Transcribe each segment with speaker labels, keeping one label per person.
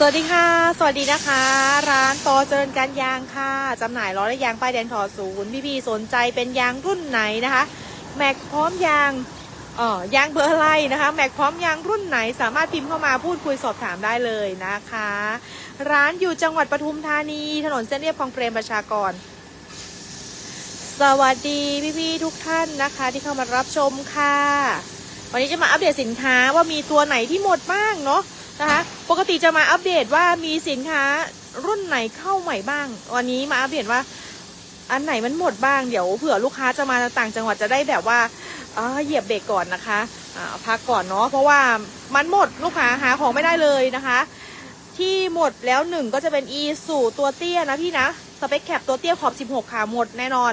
Speaker 1: สวัสดีค่ะ สวัสดีนะคะ ร้านต่อเจริญการยางค่ะจำหน่ายล้อและยางป้ายแดงถอดศูนย์พี่ๆสนใจเป็นยางรุ่นไหนนะคะ แม็กพร้อมยางเอ่อยางเบอร์อะไรนะคะ แม็กพร้อมยางรุ่นไหน สามารถพิมพ์เข้ามาพูดคุยสอบถามได้เลยนะคะ ร้านอยู่จังหวัดปทุมธานี ถนนเส้นเรียบคลองเปรมประชากร สวัสดีพี่ๆทุกท่านนะคะ ที่เข้ามารับชมค่ะ วันนี้จะมาอัปเดตสินค้าว่ามีตัวไหนที่หมดบ้างเนาะ นะคะ ปกติจะมาอัปเดตว่ามีสินค้ารุ่นไหนเข้าใหม่บ้าง วันนี้มาอัปเดตว่าอันไหนมันหมดบ้างเดี๋ยวเผื่อลูกค้าจะมาต่างจังหวัดจะได้แบบว่าเออเหยียบเบรกก่อนนะคะพักก่อนเนาะเพราะว่ามันหมดลูกค้าหาของไม่ได้เลยนะคะ ที่หมดแล้วหนึ่งก็จะเป็น e สู่ตัวเตี้ยนะพี่นะสเปคแคปตัวเตี้ยขอบ 16 ค่ะหมดแน่นอน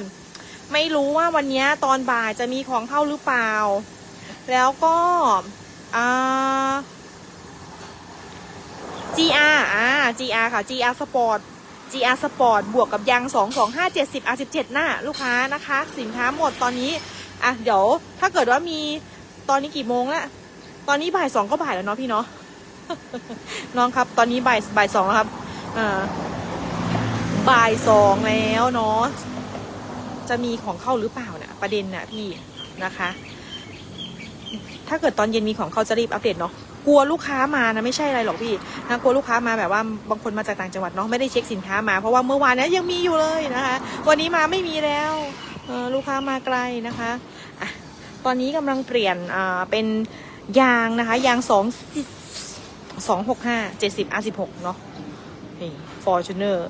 Speaker 1: ไม่รู้ว่าวันนี้ตอนบ่ายจะมีของเข้าหรือเปล่า แล้วก็อ่า GR อ่า GR ค่ะ GR Sport GR Sport บวกกับยาง 225 70 R17 หน้าลูกค้านะคะ สินค้าหมดตอนนี้ อะ เดี๋ยวถ้าเกิดว่ามีตอนนี้กี่โมงล้วตอนนี้บ่ายสองก็บ่ายแล้วเนาะพี่เนาะ น้องครับตอนนี้บ่ายบ่ายสองแล้วครับ อ่า บ่ายสองแล้วเนาะ จะมีของเข้าหรือเปล่าเนี่ยประเด็นน่ะพี่นะคะ ถ้าเกิดตอนเย็นมีของเข้าจะรีบอัปเดตเนาะ กลัวลูกค้ามานะไม่ใช่อะไรหรอกพี่นะกลัวลูกค้ามาแบบว่าบางคนมาจากต่างจังหวัดเนาะไม่ได้เช็คสินค้ามาเพราะว่าเมื่อวานนี้ยังมีอยู่เลยนะคะ วันนี้มาไม่มีแล้วออลูกค้ามาไกลนะคะอะตอนนี้กำลังเปลี่ยนเป็นยางนะคะยางสองสองหกห้าเจ็ดสิบอาสิบหกเนาะนี่ฟอร์จูเนอร์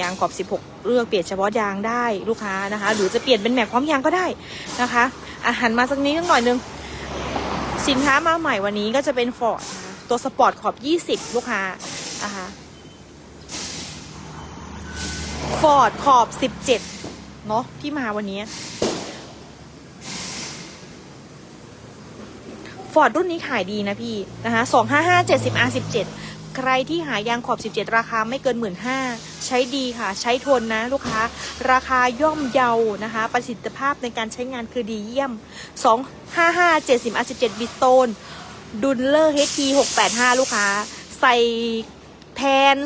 Speaker 1: ยางขอบสิบหกเลือกเปลี่ยนเฉพาะยางได้ลูกค้านะคะ หรือจะเปลี่ยนเป็นแม็กพร้อมยางก็ได้นะคะอาหันมาสักนิดนึงหน่อยนึง สินค้ามาใหม่วันนี้ก็จะเป็นฟอร์ดตัวสปอร์ตขอบ 20 ลูกค้านะคะฟอร์ดขอบ 17 เนาะที่มาวันนี้ฟอร์ดรุ่นนี้ขายดีนะพี่นะคะ255 70 R17 ใครที่หายางขอบ 17 ราคาไม่เกิน 1 5ื่นใช้ดีค่ะ ใช้ทนนะลูกค้า ราคาย่อมเยานะคะ ประสิทธิภาพในการใช้งานคือดีเยี่ยม 255 70 R17 บิสโตนดุลเลอร์ HT 685 ลูกค้า ใส่แทน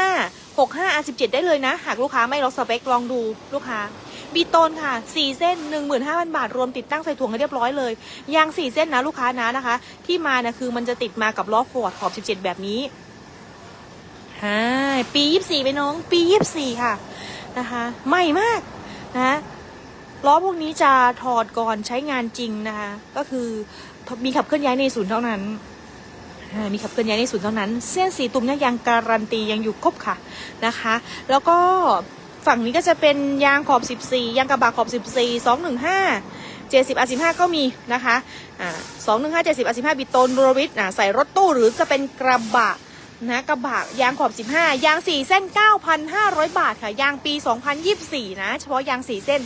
Speaker 1: 265 65 R17 ได้เลยนะ หากลูกค้าไม่ล็อกสเปคลองดูลูกค้า บีโตนค่ะ 4 เส้น 15,000 บาท รวมติดตั้งใส่ถุงให้เรียบร้อยเลย ยาง 4 เส้นนะลูกค้านะนะคะ ที่มานะคือมันจะติดมากับล้อฟอร์ดขอบ 17 แบบนี้ฮ่าปี 24 ไปน้อง ปี 24 ค่ะนะคะใหม่มากนะล้อพวกนี้จะถอดก่อนใช้งานจริงนะคะ ก็คือมีขับเคลื่อนย้ายในศูนย์เท่านั้นมีขับเคลื่อนย้ายในศูนย์เท่านั้น เส้นสีตุ่มเนี่ยยังการันตียังอยู่ครบค่ะนะคะ แล้วก็ ฝั่งนี้ก็จะเป็นยางขอบ 14 ยางกระบะขอบ 14 215 70 R15 ก็มีนะคะอ่า215 70 R15 บิโตนโรวิทอ่าใส่รถตู้หรือจะเป็นกระบะนะกระบะยางขอบ 15 ยาง 4 เส้น 9,500 บาทค่ะ ยางปี 2024 นะ เฉพาะยาง 4 เส้น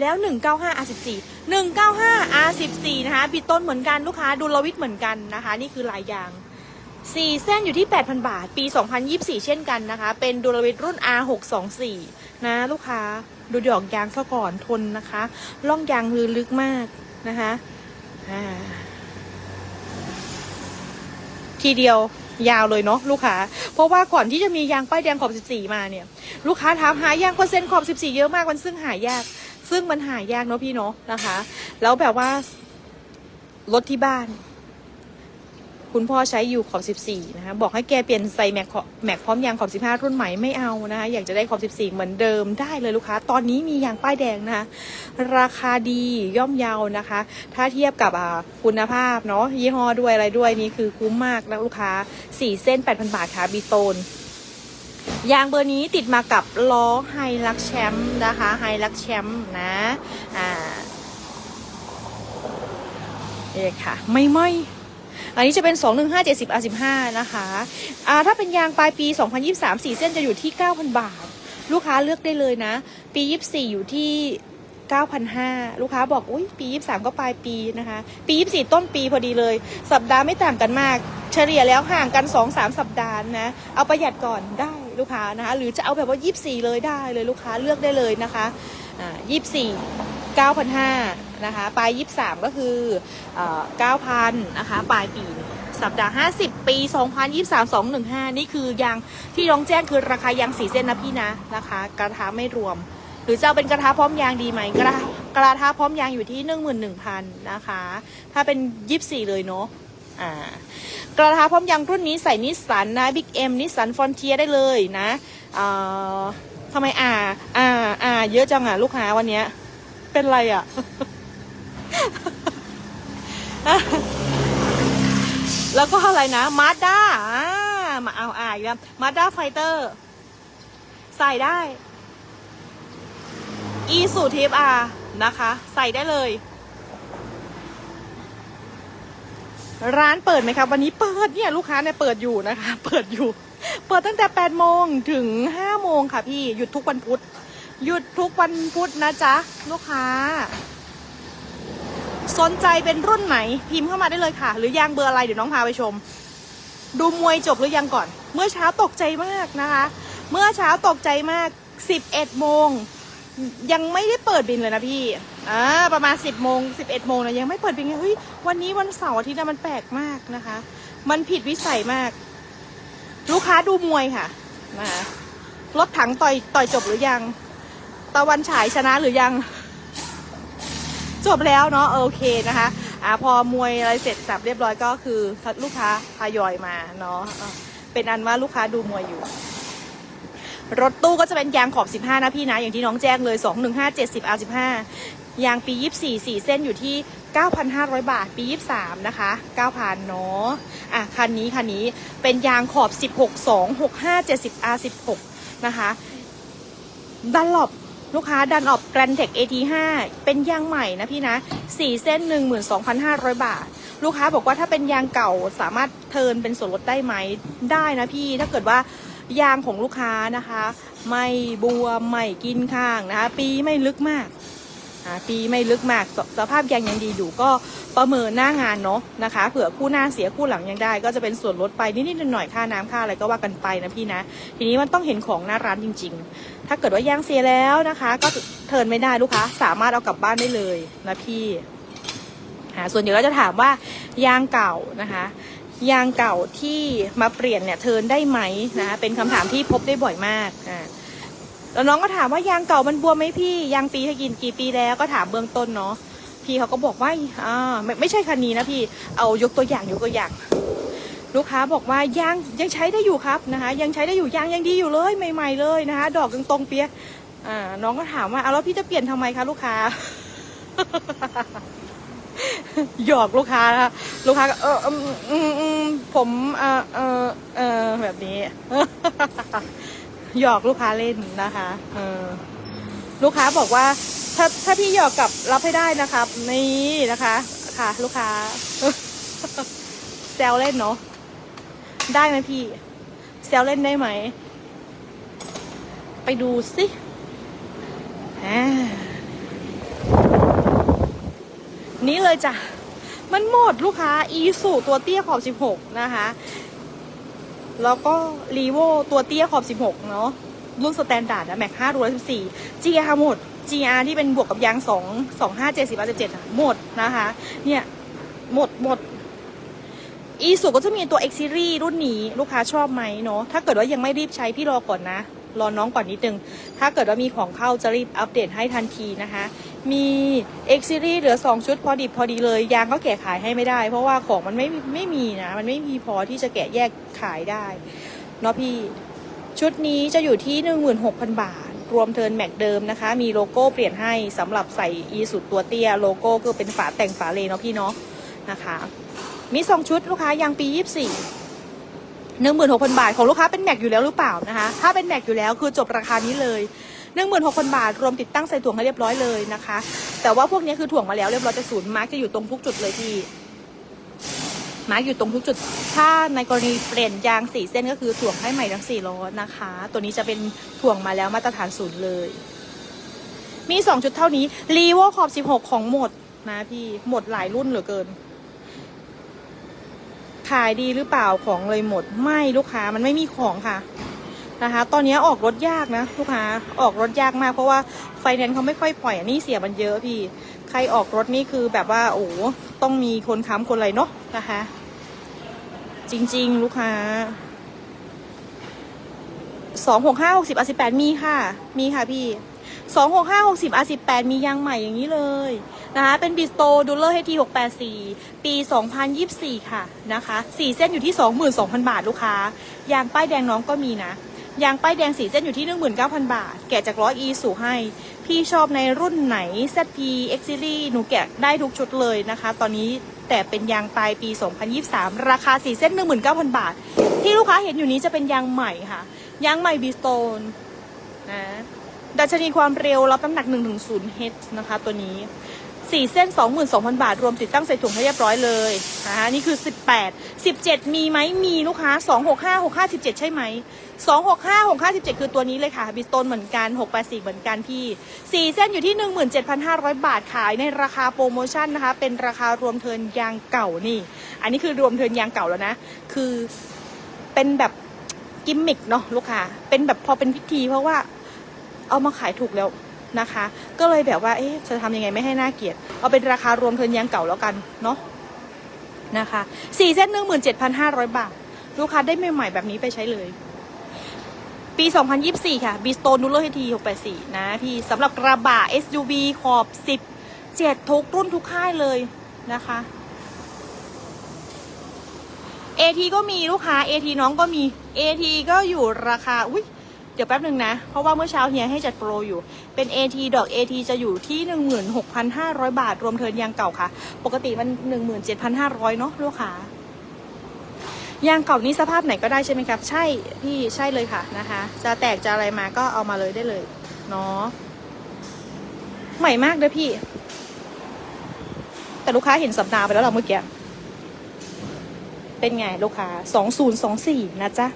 Speaker 1: แล้ว 195 R14 195 R14 นะคะบิดต้นเหมือนกันลูกค้าดูลวิทเหมือนกันนะคะ นี่คือลายยาง 4 เส้นอยู่ที่ 8,000 บาท ปี 2024 เช่นกันนะคะ เป็นดูลวิทรุ่น R624 นะลูกค้าดูดอกยางซะก่อนทนนะคะล่องยางคือลึกมากนะคะทีเดียวยาวเลยเนาะลูกค้า เพราะว่าก่อนที่จะมียางป้ายแดงขอบ 14 มาเนี่ย ลูกค้าถามหายางเปอร์เซ็นต์ขอบ 14 เยอะมากมันซึ่งหายาก ซึ่งมันหายากเนาะพี่เนาะนะคะ แล้วแบบว่ารถที่บ้าน คุณพ่อใช้อยู่ขอบ 14 นะคะ บอกให้แกเปลี่ยนใส่แม็กแม็กพร้อมยางขอบ 15 รุ่นใหม่ไม่เอานะคะ อยากจะได้ขอบ 14 เหมือนเดิมได้เลยลูกค้า ตอนนี้มียางป้ายแดงนะคะ ราคาดีย่อมเยานะคะ ถ้าเทียบกับคุณภาพเนาะยี่ห้อด้วยอะไรด้วยนี่คือคุ้มมากนะลูกค้า 4 เส้น 8,000 บาทค่ะบีโตนยางเบอร์นี้ติดมากับล้อไฮลักแชมป์นะคะไฮลักแชมป์นะอ่าเอค่ะ ไม่ไม่ อันนี้จะเป็น 215 70 R15 นะคะอ่าถ้าเป็นยางปลายปี 2023 4 เส้นจะอยู่ที่ 9,000 บาท ลูกค้าเลือกได้เลยนะ ปี 24 อยู่ที่9,500ลูกค้าบอกอุ้ยปี 23 ก็ปลายปีนะคะ ปี 24 ต้นปีพอดีเลย สัปดาห์ไม่ต่างกันมาก เฉลี่ยแล้วห่างกัน 2-3 สัปดาห์นะ เอาประหยัดก่อนได้ลูกค้านะคะ หรือจะเอาแบบว่า 24 เลยได้เลยลูกค้าเลือกได้เลยนะคะอ่า24 9,500นะคะ ปลาย 23 ก็คือเอ่อ9,000นะคะ ปลายปีสัปดาห์ 50 ปี 2023 215 นี่คือยางที่น้องแจ้งคือราคายางสีเส้นนะพี่นะนะคะ กระทะไม่รวม หรือจะเป็นกระทะพร้อมยางดีไหมกระกระทะพร้อมยางอยู่ที่ 11,000นะคะ ถ้าเป็น 24 เลยเนาะอ่ากระทะพร้อมยางรุ่นนี้ใส่นิสสันนะบิ๊กเอ็มนิสสันฟอนเทียได้เลยนะอ่าทำไมอ่าอ่าอ่าเยอะจังอะลูกค้าวันเนี้ย เป็นไรอะ แล้วก็อะไรนะมาด้าอ่ามาเอาอ่าอีกแล้วมาด้าไฟเตอร์ ใส่ได้อีสูทิปอานะคะ ใส่ได้เลย ร้านเปิดไหมครับ วันนี้เปิดเนี่ยลูกค้าเนี่ยเปิดอยู่นะคะ เปิดอยู่ เปิดตั้งแต่8โมงถึง5โมงค่ะพี่ หยุดทุกวันพุธ หยุดทุกวันพุธนะจ๊ะ ลูกค้า สนใจเป็นรุ่นไหน พิมพ์เข้ามาได้เลยค่ะ หรือยางเบอร์อะไรเดี๋ยวน้องพาไปชม ดูมวยจบหรือยังก่อน เมื่อเช้าตกใจมากนะคะ เมื่อเช้าตกใจมาก 11โมงยังไม่ได้เปิดบินเลยนะพี่อ่าประมาณ 10โมง11โมงนะยังไม่เปิดบินเฮ้ยวันนี้วันเสาร์อาทิตย์นะมันแปลกมากนะคะ มันผิดวิสัยมาก ลูกค้าดูมวยค่ะนะคะรถถังต่อยต่อยจบหรือยัง ตะวันฉายชนะหรือยัง จบแล้วเนาะโอเคนะคะอ่าพอมวยอะไรเสร็จสับเรียบร้อยก็คือลูกค้าทยอยมาเนาะะเป็นอันว่าลูกค้าดูมวยอยู่ รถตู้ก็จะเป็นยางขอบ 15 นะพี่นะ อย่างที่น้องแจ้งเลย 215 70 R15 ยางปี 24 4 เส้นอยู่ที่ 9,500 บาท ปี 23 นะคะ 9,000 เนาะอะ คันนี้ คันนี้ เป็นยางขอบ 16 2 65 70 R16 นะคะดันหลบ ลูกค้าดันออกแกรนเทค AT5 เป็นยางใหม่นะพี่นะ4เส้น 12,500 บาท ลูกค้าบอกว่าถ้าเป็นยางเก่าสามารถเทินเป็นส่วนลดได้ไหมได้นะพี่ ถ้าเกิดว่ายางของลูกค้านะคะ ไม่บวมไม่กินข้างนะคะ ปีไม่ลึกมาก ปีไม่ลึกมากสสภาพยางยังดีอยู่ก็ประเมินหน้างานเนาะนะคะเผื่อคู่หน้าเสียคู่หลังยังได้ ก็จะเป็นส่วนลดไปนิดๆหน่อยๆค่าน้ำค่าอะไรก็ว่ากันไปนะพี่นะ ทีนี้มันต้องเห็นของหน้าร้านจริง ๆ ถ้าเกิดว่ายางเสียแล้วนะคะ ก็เทินไม่ได้ลูกค้าสามารถเอากลับบ้านได้เลยนะพี่อ่าส่วนเดี๋ยวก็จะถามว่ายางเก่านะคะยางเก่าที่มาเปลี่ยนเนี่ยเทินได้ไหมนะคะเป็นคำถามที่พบได้บ่อยมากอ่า แล้วน้องก็ถามว่ายางเก่ามันบวมไหมพี่ยางปีถ้ากินกี่ปีแล้วก็ถามเบื้องต้นเนาะพี่เขาก็บอกว่าอ่าไม่ไม่ใช่คันนี้นะพี่เอายกตัวอย่างยกตัวอย่าง ลูกค้าบอกว่ายางยังใช้ได้อยู่ครับนะคะ ยังใช้ได้อยู่ยางยังดีอยู่เลยใหม่ ๆ เลยนะคะ ดอกยังตรงเปียะอ่าน้องก็ถามว่าเอาแล้วพี่จะเปลี่ยนทำไมคะลูกค้าหยอกลูกค้านะคะลูกค้าก็เอออืมอืมผมเออเออเออแบบนี้ หยอกลูกค้าเล่นนะคะเออลูกค้าบอกว่า ถ้าถ้าพี่หยอกกลับรับให้ได้นะครับ นี่นะคะ ค่ะ ลูกค้าแซวเล่นเนาะได้ไหมพี่แซวเล่นได้ไหม ไปดูสิอ่านี่เลยจ้ะ มันหมดลูกค้าอีสูตัวเตี้ยขอบ 16 นะคะ แล้วก็รีโวตัวเตี้ยขอบ 16 เนาะรุ่นสแตนดาร์ดนะแม็ก5 114 GR หมด GR ที่เป็นบวกกับยาง2 2 5 70 7อะหมดนะคะ เนี่ยหมดหมดอีสุก็จะมีตัว X Series รุ่นนี้ลูกค้าชอบไหมเนาะถ้าเกิดว่ายังไม่รีบใช้พี่รอก่อนนะ รอน้องก่อนนิดนึง ถ้าเกิดว่ามีของเข้าจะรีบอัปเดตให้ทันทีนะคะ มี X Series เหลือ 2 ชุดพอดีพอดีเลย ยางก็แกะขายให้ไม่ได้ เพราะว่าของมันไม่ไม่มีนะ มันไม่มีพอที่จะแกะแยกขายได้เนาะพี่ ชุดนี้จะอยู่ที่ 16,000 บาท รวมเทิร์นแม็กเดิมนะคะ มีโลโก้เปลี่ยนให้สำหรับใส่อีสุดตัวเตี้ย โลโก้ก็เป็นฝาแต่งฝาเลเนาะพี่เนาะนะคะ มีสองชุดลูกค้ายางปี 24หนึ่งหมื่นหกพันบาทของลูกค้าเป็นแม็กอยู่แล้วหรือเปล่านะคะ ถ้าเป็นแม็กอยู่แล้วคือจบราคานี้เลย หนึ่งหมื่นหกพันบาท รวมติดตั้งใส่ถ่วงให้เรียบร้อยเลยนะคะ แต่ว่าพวกนี้คือถ่วงมาแล้วเรียบร้อยจากศูนย์มาร์กจะอยู่ตรงทุกจุดเลยพี่มาร์กอยู่ตรงทุกจุด ถ้าในกรณีเปลี่ยนยางสี่เส้นก็คือถ่วงให้ใหม่ทั้งสี่ล้อนะคะ ตัวนี้จะเป็นถ่วงมาแล้วมาตรฐานศูนย์เลย มีสองชุดเท่านี้รีโวขอบสิบหกของหมดนะพี่หมดหลายรุ่นเหลือเกิน ขายดีหรือเปล่าของเลยหมด ไม่ลูกค้ามันไม่มีของค่ะ นะคะ ตอนนี้ออกรถยากนะลูกค้าออกรถยากมากเพราะว่าไฟแนนซ์เขาไม่ค่อยปล่อยอันนี้เสียมันเยอะพี่ ใครออกรถนี่คือแบบว่าโอ้โหต้องมีคนค้ำคนอะไรเนาะนะคะ จริง ๆ ลูกค้าสองหกห้าหกสิบอาสิบแปดมีค่ะ มีค่ะพี่สองหกห้าหกสิบอาสิบแปดมียางใหม่อย่างนี้เลยนะคะเป็นบิสโตดูเลอร์ให้ทีหกแปดสี่ปีสองพันยี่สี่ค่ะนะคะสี่เส้นอยู่ที่สองหมื่นสองพันบาทลูกค้ายางป้ายแดงน้องก็มีนะ ยางป้ายแดงสีเส้นอยู่ที่ 19,000 บาท แกะจากล้อ e สู่ให้ พี่ชอบในรุ่นไหน ZP X Series หนูแกะได้ทุกชุดเลยนะคะ ตอนนี้แต่เป็นยางปลายปี 2023 ราคาสีเส้น 19,000 บาท ที่ลูกค้าเห็นอยู่นี้จะเป็นยางใหม่ค่ะ ยางใหม่บีสโตนนะดัชนีความเร็วรับน้ำหนัก 1-0 h นะคะ ตัวนี้สี่เส้น 22,000 บาท รวมติดตั้งใส่ถุงให้เรียบร้อยเลยนะคะนี่คือ 18 17 มีไหมมีลูกค้า 265 65 17 ใช่ไหม 265 65 17คือตัวนี้เลยค่ะบิสโตนเหมือนกัน 684 เหมือนกันพี่ 4 เส้นอยู่ที่ 17,500 บาทขายในราคาโปรโมชั่นนะคะ เป็นราคารวมเทินยางเก่านี่ อันนี้คือรวมเทินยางเก่าแล้วนะ คือเป็นแบบกิมมิกเนาะลูกค้าเป็นแบบพอเป็นพิธีเพราะว่าเอามาขายถูกแล้วนะคะ ก็เลยแบบว่าเอ๊ะจะทำยังไงไม่ให้น่าเกลียด เอาเป็นราคารวมเทินยางเก่าแล้วกันเนาะนะคะสี่เส้นหนึ่งหมื่นเจ็ดพันห้าร้อยบาท ลูกค้าได้ใหม่ๆแบบนี้ไปใช้เลย ปี 2024 ค่ะบีสโตนูโรเฮที684 นะพี่สำหรับกระบะ SUV ขอบ 10 7 ทุกรุ่นทุกค่ายเลยนะคะ AT ก็มีลูกค้า AT น้องก็มี AT ก็อยู่ราคา อุ้ยเดี๋ยวแป๊บหนึ่งนะ เพราะว่าเมื่อเช้าเฮียให้จัดโปรอยู่ เป็น AT ดอก AT จะอยู่ที่ 16,500 บาท รวมเทินยางเก่าค่ะ ปกติมัน 17,500 เนาะลูกค้า ยางเก่านี้สภาพไหนก็ได้ใช่ไหมครับ ใช่พี่ใช่เลยค่ะนะคะ จะแตกจะอะไรมาก็เอามาเลยได้เลยเนาะใหม่มากเลยพี่ แต่ลูกค้าเห็นสัปดาห์ไปแล้วเราเมื่อกี้เป็นไงลูกค้า2024นย์สองสี่นะจ๊ะ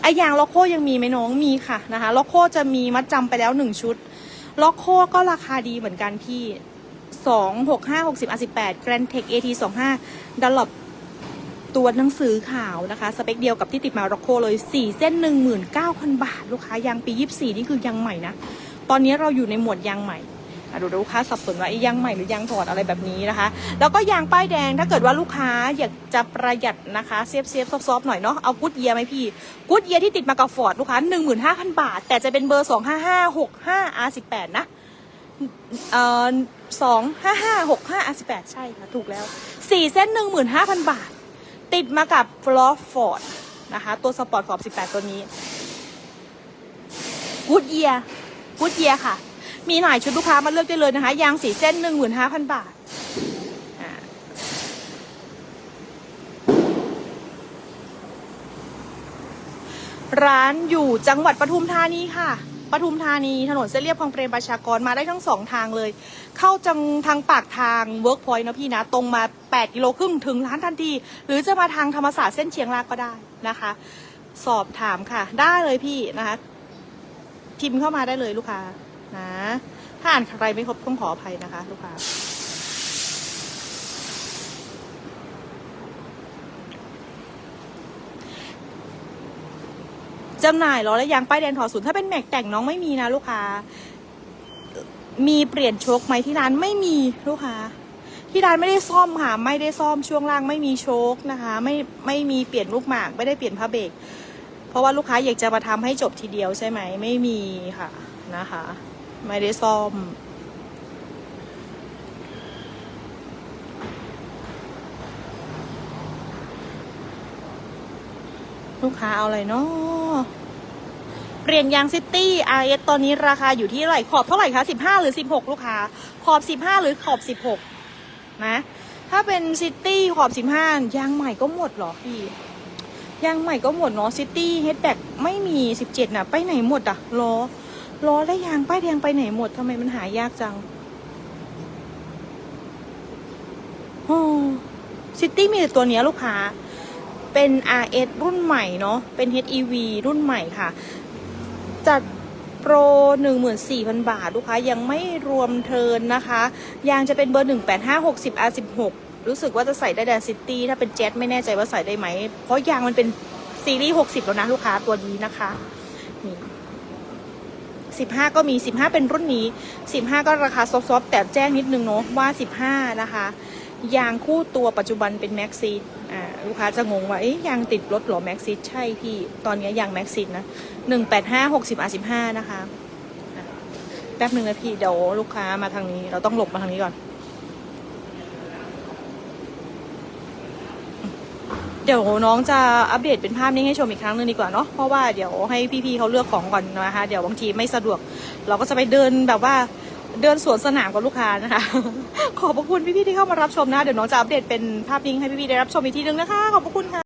Speaker 1: ไอยางล็อกโคยังมีไหมน้องมีค่ะนะคะล็อกโคจะมีมัดจำไปแล้วหนึ่งชุดล็อกโคก็ราคาดีเหมือนกันพี่สองหกห้าหกสิบอาสิบแปดแกรนเทคเอทีสองห้าดัลลอป ตัวหนังสือขาวนะคะ สเปคเดียวกับที่ติดมาล็อกโคเลยสี่เส้นหนึ่งหมื่นเก้าพันบาท ลูกค้ายางปียี่สี่นี่คือยางใหม่นะ ตอนนี้เราอยู่ในหมวดยางใหม่ดูลูกค้าสับสนว่าไอ้ยางใหม่หรือยางถอดอะไรแบบนี้นะคะ แล้วก็ยางป้ายแดงถ้าเกิดว่าลูกค้าอยากจะประหยัดนะคะเซฟเซฟซอฟๆหน่อยเนาะเอากูดเยียไหมพี่กูดเยียที่ติดมากับฟอร์ดลูกค้า 15,000 บาท แต่จะเป็นเบอร์ 25565 R18 นะเอ่อ25565 R18 ใช่ค่ะถูกแล้ว 4 เส้น 15,000 บาท ติดมากับฟลอฟฟอร์ดนะคะ ตัวสปอร์ตขอบ 18 ตัวนี้กูดเยียกูดเยียค่ะ มีหลายชุดลูกค้ามาเลือกได้เลยนะคะ ยางสีเส้น 15,000 บาทอ่าร้านอยู่จังหวัดปทุมธานีค่ะ ปทุมธานีถนนเส้นเรียบคลองเปรมประชากรมาได้ทั้งสองทางเลย เข้าจังทางปากทางเวิร์กพอยต์นะพี่นะ ตรงมา 8 กิโลครึ่งถึงร้านทันที หรือจะมาทางธรรมศาสตร์เส้นเชียงรากก็ได้นะคะ สอบถามค่ะ ได้เลยพี่นะคะพิมพ์เข้ามาได้เลยลูกค้านะถ้าอ่านใครไม่ครบต้องขออภัยนะคะ ลูกค้า จำหน่ายล้อและยางป้ายแดงถอดศูนย์ถ้าเป็นแม็กแต่งน้องไม่มีนะลูกค้า มีเปลี่ยนโชคไหมที่ร้านไม่มีลูกค้า ที่ร้านไม่ได้ซ่อมค่ะ ไม่ได้ซ่อมช่วงล่างไม่มีโชคนะคะ ไม่ไม่มีเปลี่ยนลูกหมาก ไม่ได้เปลี่ยนผ้าเบรกเพราะว่าลูกค้าอยากจะมาทำให้จบทีเดียวใช่ไหมไม่มีค่ะนะคะ ไม่ได้ซ่อม ลูกค้าเอาอะไรเนาะเปลี่ยนยางซิตี้ RS ตอนนี้ราคาอยู่ที่เท่าไหร่ขอบเท่าไหร่คะ15 หรือ 16 ลูกค้า ขอบ 15 หรือขอบ 16 นะ ถ้าเป็นซิตี้ขอบ 15 ยางใหม่ก็หมดเหรอพี่ ยางใหม่ก็หมดเนาะซิตี้เฮดแบ็กไม่มี 17 น่ะ ไปไหนหมดอะล้อล้อและยางป้ายแดงไปไหนหมดทำไมมันหายากจังโอ้ซิตี้มีแต่ตัวเนี้ยลูกค้า เป็น RS รุ่นใหม่เนาะ เป็น HEV รุ่นใหม่ค่ะ จัดโปร 14,000 บาท ลูกค้ายังไม่รวมเทินนะคะ ยางจะเป็นเบอร์ 18560 R16 รู้สึกว่าจะใส่ได้แดนซิตี้ถ้าเป็นเจ็ตไม่แน่ใจว่าใส่ได้ไหม เพราะยางมันเป็นซีรีส์ 60 แล้วนะลูกค้าตัวนี้นะคะนี่15 ก็มี 15 เป็นรุ่นนี้ 15 ก็ราคาซอฟๆแต่แจ้งนิดนึงเนาะว่า 15 นะคะ ยางคู่ตัวปัจจุบันเป็นแม็กซีดอ่าลูกค้าจะงงว่าเอ๊ะยางติดรถหรอแม็กซีดใช่พี่ ตอนนี้ยางแม็กซีดนะหนึ่งแปดห้าหกสิบอาสิบห้านะคะแป๊บหนึ่งนะพี่เดี๋ยวลูกค้ามาทางนี้ เราต้องหลบมาทางนี้ก่อน เดี๋ยวน้องจะอัปเดตเป็นภาพนี้ให้ชมอีกครั้งหนึงดีกว่าเนาะเพราะว่าเดี๋ยวให้พี่ๆเขาเลือกของก่อนนะคะ เดี๋ยวบางทีไม่สะดวก เราก็จะไปเดินแบบว่า เดินสวนสนามกับลูกค้านะคะ ขอบพระคุณพี่ๆที่เข้ามารับชมนะ เดี๋ยวน้องจะอัปเดตเป็นภาพนิ่งให้พี่ๆได้รับชมอีกทีนึงนะคะ ขอบพระคุณค่ะ